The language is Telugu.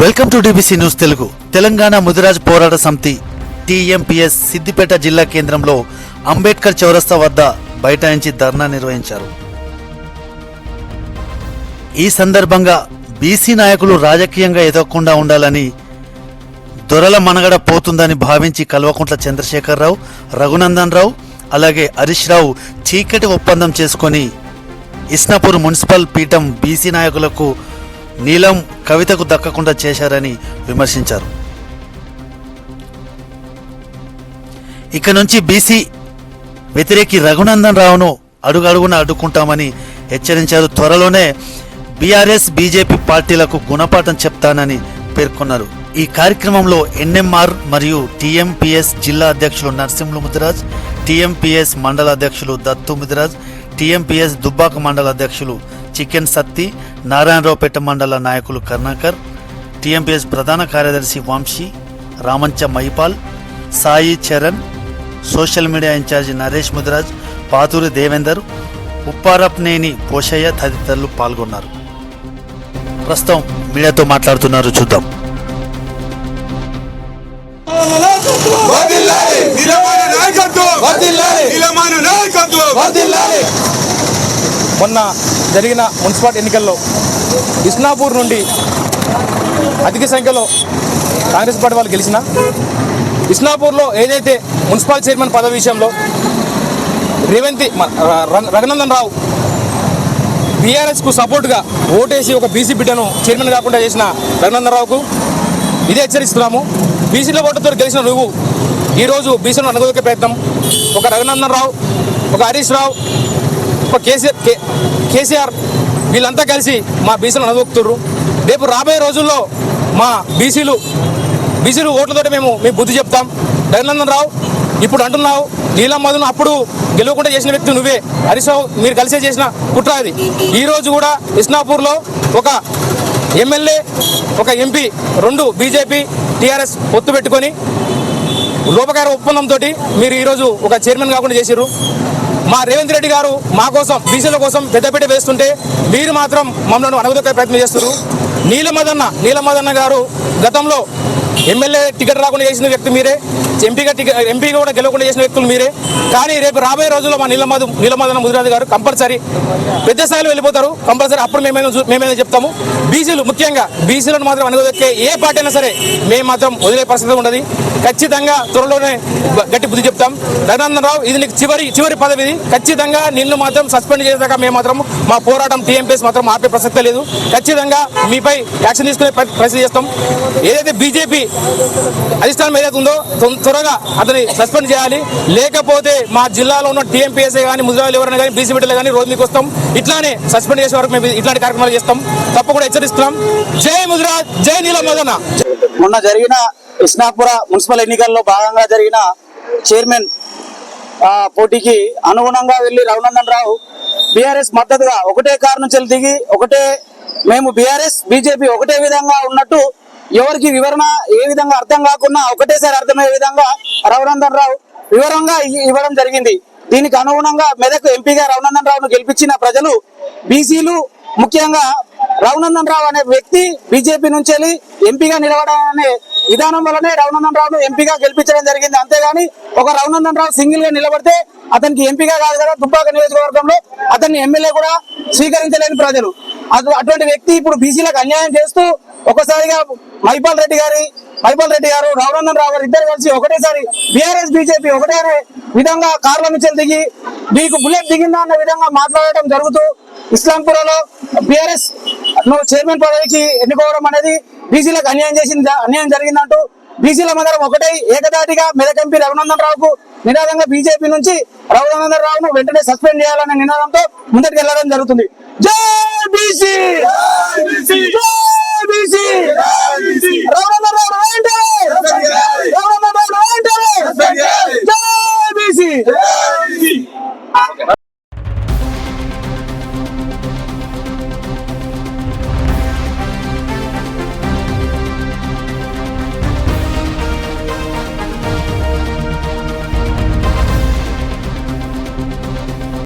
Welcome to DBC news Telugu. Telangana Mudiraj పోరాట సమితి టీఎంపీఎస్ సిద్దిపేట జిల్లా కేంద్రంలో అంబేద్కర్ చౌరస్తా వద్ద బైఠాయించి ధర్నా నిర్వహించారు. ఈ సందర్భంగా బీసీ నాయకులు రాజకీయంగా ఎదగకుండా ఉండాలని దొరల మనగడ పోతుందని భావించి కల్వకుంట్ల చంద్రశేఖరరావు రఘునందన్ రావు అలాగే హరీష్ రావు చీకటి ఒప్పందం చేసుకొని ఇస్నాపూర్ మున్సిపల్ పీఠం బీసీ నాయకులకు నీలం కవితకు దక్కకుండా చేశారని విమర్శించారు. ఇక నుంచి బీసీ వ్యతిరేకి రఘునందన్ రావును అడుగడుగున అడ్డుకుంటామని హెచ్చరించారు. త్వరలోనే బీఆర్ఎస్ బీజేపీ పార్టీలకు గుణపాఠం చెప్తానని పేర్కొన్నారు. ఈ కార్యక్రమంలో ఎన్ఎంఆర్ మరియు టీఎంపీఎస్ జిల్లా అధ్యక్షులు నర్సింహులు ముదిరాజ్ టీఎంపీఎస్ మండల అధ్యక్షులు దత్తు ముదిరాజ్ టీఎంపీఎస్ దుబ్బాక మండల అధ్యక్షులు చికెన్ సత్తి నారాయణరావుపేట మండల నాయకులు కర్ణాకర్ టీఎంపీఎస్ ప్రధాన కార్యదర్శి Vamshi Ramancha Maipal Sai Charan social media incharge Naresh Mudiraj Pathuri Devender Upparapneni Poshaiah తదితరులు పాల్గొన్నారు. ప్రస్తుతం మీడియాతో మాట్లాడుతున్నారు చూద్దాం. నిలమైన నాయకత్వం. నిలమైన నాయకత్వం. మొన్న జరిగిన మున్సిపాలిటీ ఎన్నికల్లో ఇస్నాపూర్ నుండి అధిక సంఖ్యలో కాంగ్రెస్ పార్టీ వాళ్ళు గెలిచిన ఇస్నాపూర్లో ఏదైతే మున్సిపల్ చైర్మన్ పదవి విషయంలో రేవంతి మ- ర- రఘునందన్ రావు బీఆర్ఎస్కు సపోర్ట్గా ఓటేసి ఒక బీసీ బిడ్డను చైర్మన్ కాకుండా చేసిన రఘునందన్ రావుకు ఇదే హెచ్చరిస్తున్నాము. బీసీల ఓటుతో గెలిచిన నువ్వు ఈరోజు బీసీలను అనగదొక్కే ప్రయత్నం. ఒక రఘునందన్ రావు ఒక హరీష్ రావు కేసీఆర్ కే- కేసీఆర్ వీళ్ళంతా కలిసి మా బీసీలు అనగొక్కుతుర్రు రేపు రాబోయే రోజుల్లో మా బీసీలు బీసీలు ఓట్లతోటి మేము మీ బుద్ధి చెప్తాం. రఘునందన్ రావు ఇప్పుడు అంటున్నావు నీలం మధును అప్పుడు గెలవకుండా చేసిన వ్యక్తి నువ్వే. హరీశ్రావు మీరు కలిసే చేసిన కుట్ర అది. ఈరోజు కూడా ఇస్నాపూర్లో ఒక ఎమ్మెల్యే ఒక ఎంపీ రెండు బీజేపీ టీఆర్ఎస్ పొత్తు పెట్టుకొని లోపకార ఒప్పందంతో మీరు ఈరోజు ఒక చైర్మన్ కాకుండా చేసిర్రు. మా రేవంత్ రెడ్డి గారు మా కోసం బీసీల కోసం పెద్దపీట వేస్తుంటే మీరు మాత్రం మమ్మల్ని అనగదొక్కే ప్రయత్నం చేస్తున్నారు. నీలమదన్న నీలమదన్న గారు గతంలో ఎమ్మెల్యే టికెట్ రాకుండా చేసిన వ్యక్తి మీరే ఎంపీగా టికెట్ ఎంపీగా కూడా గెలవకుండా చేసిన వ్యక్తులు మీరే. కానీ రేపు రాబోయే రోజుల్లో మా నీలమధు నీలమదన ముదిరాజు గారు కంపల్సరీ పెద్ద స్థాయిలో వెళ్ళిపోతారు. కంపల్సరీ అప్పుడు మేమైనా చూ- మేమైనా చెప్తాము. బీసీలు ముఖ్యంగా బీసీలను మాత్రం అనుకోదక్కే ఏ పార్టీ అయినా సరే మేము మాత్రం వదిలే పరిస్థితి ఉండదు. ఖచ్చితంగా త్వరలోనే గట్టి బుద్ధి చెప్తాం. రఘునందన్ ఇది నీకు చివరి చివరి పదవి ఇది. ఖచ్చితంగా నిన్ను మాత్రం సస్పెండ్ చేసేదాకా మేము మాత్రం మా పోరాటం టీఎంపీఎస్ మాత్రం ఆపే ప్రసక్తే లేదు. ఖచ్చితంగా మీపై యాక్షన్ తీసుకునే ప్రయత్నం చేస్తాం. ఏదైతే బీజేపీ అధిష్టానం ఏదైతే ఉందో త్వరగా అతని సస్పెండ్ చేయాలి. లేకపోతే మా జిల్లాలో ఉన్న టీఎంపీఎస్ఏ కానీ ముద్రాలు ఎవరైనా కానీ బీసీ బిడ్డలు కానీ రోజు మీకు వస్తాం ఇట్లానే సస్పెండ్ చేసే వరకు మేము ఇట్లాంటి కార్యక్రమాలు చేస్తాం. తప్పకుండా హెచ్చరిస్తున్నాం. జై ముదిరాజ్ జై నీలం మదన. మొన్న జరిగిన కృష్ణాపుర మున్సిపల్ ఎన్నికల్లో భాగంగా జరిగిన చైర్మన్ పోటీకి అనుగుణంగా వెళ్ళి రఘునందన్ రావు బీఆర్ఎస్ మద్దతుగా ఒకటే కారు నుంచి దిగి ఒకటే మేము బీఆర్ఎస్ బీజేపీ ఒకటే విధంగా ఉన్నట్టు ఎవరికి వివరణ ఏ విధంగా అర్థం కాకుండా ఒకటేసారి అర్థమయ్యే విధంగా రఘునందన్ రావు వివరంగా ఇవ్వడం జరిగింది. దీనికి అనుగుణంగా మెదక్ ఎంపీగా రఘునందన్ రావును గెలిపించిన ప్రజలు బీసీలు ముఖ్యంగా రఘునందన్ రావు అనే వ్యక్తి బీజేపీ నుంచి వెళ్ళి ఎంపీగా నిలవడం అనే విధానం వల్లనే రఘునందన్ రావును ఎంపీగా గెలిపించడం జరిగింది. అంతేగాని ఒక రఘునందన్ రావు సింగిల్గా నిలబడితే అతనికి ఎంపీగా కాదు కదా దుబ్బాక నియోజకవర్గంలో అతన్ని ఎమ్మెల్యే కూడా స్వీకరించలేని ప్రజలు. అటు అటువంటి వ్యక్తి ఇప్పుడు బీసీలకు అన్యాయం చేస్తూ ఒకసారిగా మైపాల్ రెడ్డి గారి మైపాల్ రెడ్డి గారు రఘునందన్ రావు గారు ఇద్దరు కలిసి ఒకటేసారి బీఆర్ఎస్ బీజేపీ ఒకటే విధంగా కార్ల నుంచి దిగి మీకు బుల్లెట్ దిగిందా అన్న విధంగా మాట్లాడటం జరుగుతూ ఇస్లాంపురలో బీఆర్ఎస్ నువ్వు చైర్మన్ పదవికి ఎన్నుకోవడం అనేది బీసీలకు అన్యాయం చేసింది అన్యాయం జరిగిందంటూ బీసీల మందరం ఒకటే ఏకదాటిగా మెదక్ ఎంపీ రఘునందన్ రావుకు నినాదంగా బీజేపీ నుంచి రఘునందన్ రావును వెంటనే సస్పెండ్ చేయాలనే నినాదంతో ముందరికి వెళ్ళడం జరుగుతుంది. జో బీసీ! జై బీసీ! రఘునందన్